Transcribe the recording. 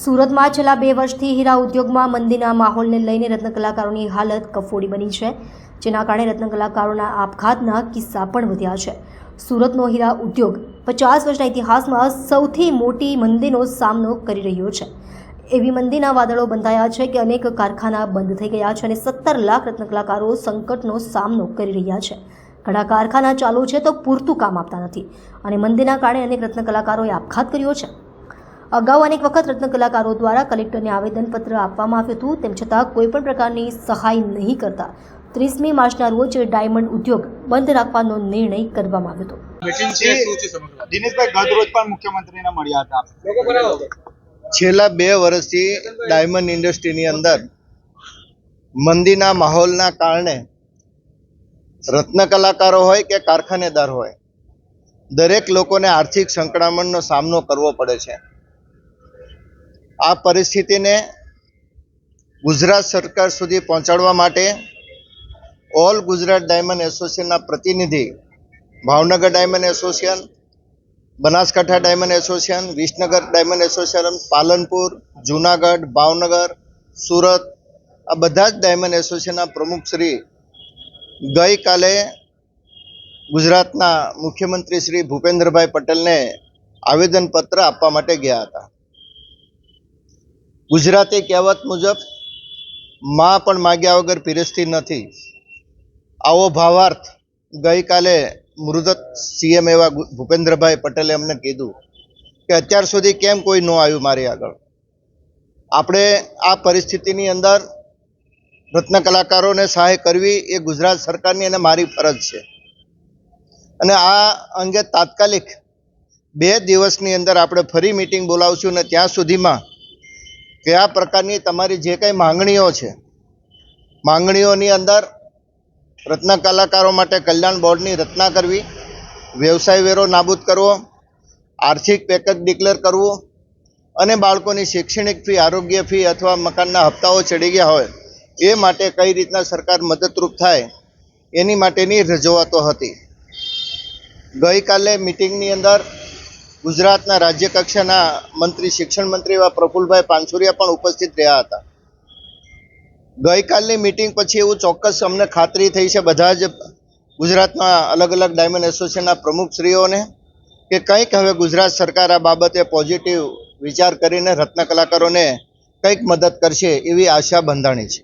સુરતમાં છેલ્લા બે વર્ષથી હીરા ઉદ્યોગમાં મંદીના માહોલને લઈને રત્ન કલાકારોની હાલત કફોડી બની છે, જેના કારણે રત્ન કલાકારોના આપઘાતના કિસ્સા પણ વધ્યા છે. સુરતનો હીરા ઉદ્યોગ પચાસ વર્ષના ઇતિહાસમાં સૌથી મોટી મંદીનો સામનો કરી રહ્યો છે. એવી મંદીના વાદળો બંધાયા છે કે અનેક કારખાના બંધ થઈ ગયા છે અને સત્તર લાખ રત્નકલાકારો સંકટનો સામનો કરી રહ્યા છે. ઘણા કારખાના ચાલુ છે તો પૂરતું કામ આપતા નથી અને મંદીના કારણે અનેક રત્ન કલાકારોએ આપઘાત કર્યો છે. અગાઉ અનેક વખત રત્ન કલાકારો દ્વારા કલેક્ટરને આવેદનપત્ર આપવામાં આવ્યું હતું. તેમ છતાં કોઈ પણ પ્રકારની સહાય નહીં કરતા ત્રીસમી માર્ચના રોજ ડાયમંડ ઉદ્યોગ બંધ રાખવાનો નિર્ણય કરવામાં આવ્યો હતો. દિનેશભાઈ ગત રોજ પણ મુખ્યમંત્રીને મળ્યા હતા. છેલ્લા બે વર્ષથી ડાયમંડ ઇન્ડસ્ટ્રીની અંદર મંદીના માહોલના કારણે રત્ન કલાકારો હોય કે કારખાનેદાર હોય દરેક લોકોને આર્થિક સંકળામણનો સામનો કરવો પડે છે. આ પરિસ્થિતિને ગુજરાત સરકાર સુધી પહોંચાડવા માટે ઓલ ગુજરાત ડાયમંડ એસોસિએશનના પ્રતિનિધિ, Bhavnagar diamond association, Banaskantha diamond association, Visnagar diamond association, Palanpur, Junagadh, Bhavnagar, Surat, આ બધા જ ડાયમંડ એસોસિએશનના પ્રમુખ શ્રી ગઈકાલે ગુજરાતના મુખ્યમંત્રી શ્રી ભૂપેન્દ્રભાઈ પટેલને આવેદનપત્ર આપવા માટે ગયા હતા. ગુજરાતી કહેવત મુજબ, માં પણ માગ્યા વગર પીરસતી નથી. આવો ભાવાર્થ ગઈકાલે મૃદત સીએમ એવા ભૂપેન્દ્રભાઈ પટેલે અમને કીધું કે અત્યાર સુધી કેમ કોઈ ન આવ્યું મારી આગળ? આપણે આ પરિસ્થિતિની અંદર રત્ન કલાકારોને સહાય કરવી એ ગુજરાત સરકારની અને મારી ફરજ છે. અને આ અંગે તાત્કાલિક બે દિવસની અંદર આપણે ફરી મિટિંગ બોલાવશું અને ત્યાં સુધીમાં કયા પ્રકારની તમારી જે કંઈ માંગણીઓ છે? માંગણીઓની અંદર રત્ન કલાકારો માટે કલ્યાણ બોર્ડની રચના કરવી, વ્યવસાય વેરો નાબૂદ કરવો, આર્થિક પેકેજ ડિક્લેર કરવું અને બાળકોની શૈક્ષણિક ફી, આરોગ્ય ફી અથવા મકાનના હપ્તાઓ ચડી ગયા હોય એ માટે કઈ રીતના સરકાર મદદરૂપ થાય એની માટેની રજૂઆતો હતી. ગઈકાલે મિટિંગની અંદર ગુજરાતના રાજ્ય કક્ષાના મંત્રી, શિક્ષણ મંત્રી એવા પ્રફુલભાઈ પાનસુરિયા પણ ઉપસ્થિત રહ્યા હતા. ગઈકાલની મિટિંગ પછી એવું ચોક્કસ અમને ખાતરી થઈ છે બધા જ ગુજરાતના અલગ અલગ ડાયમંડ એસોસિએશનના પ્રમુખશ્રીઓને કે કંઈક હવે ગુજરાત સરકાર આ બાબતે પોઝિટિવ વિચાર કરીને રત્ન કલાકારોને કંઈક મદદ કરશે એવી આશા બંધાણી છે.